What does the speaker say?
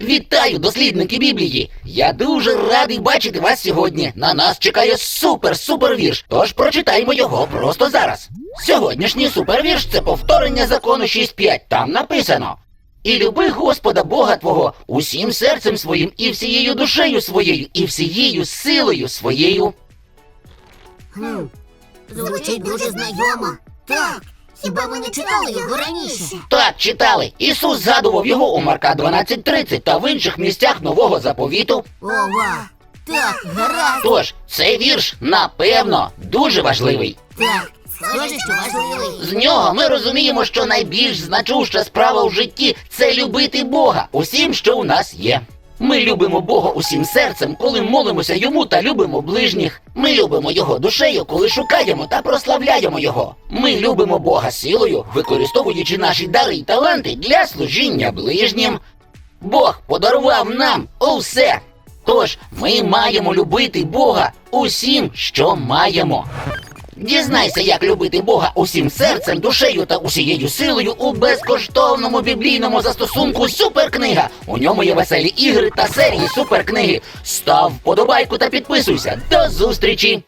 Вітаю, дослідники Біблії! Я дуже радий бачити вас сьогодні. На нас чекає супер-супер вірш, тож прочитаємо його просто зараз. Сьогоднішній супервірш це повторення закону 6.5. Там написано. І люби Господа Бога Твого усім серцем своїм, і всією душею своєю, і всією силою своєю. Хм, звучить дуже знайомо. Так, хіба ми не читали його раніше? Так, читали. Ісус згадував його у Марка 12.30 та в інших місцях нового заповіту. Ова, так, гаразд. Тож, цей вірш, напевно, дуже важливий. Так, схоже, що важливий. З нього ми розуміємо, що найбільш значуща справа в житті це любити Бога усім, що у нас є. Ми любимо Бога усім серцем, коли молимося йому та любимо ближніх. Ми любимо його душею, коли шукаємо та прославляємо його. Ми любимо Бога силою, використовуючи наші дари й таланти для служіння ближнім. Бог подарував нам усе. Тож ми маємо любити Бога усім, що маємо. Дізнайся, як любити Бога усім серцем, душею та усією силою у безкоштовному біблійному застосунку Суперкнига. У ньому є веселі ігри та серії суперкниги. Став вподобайку та підписуйся. До зустрічі!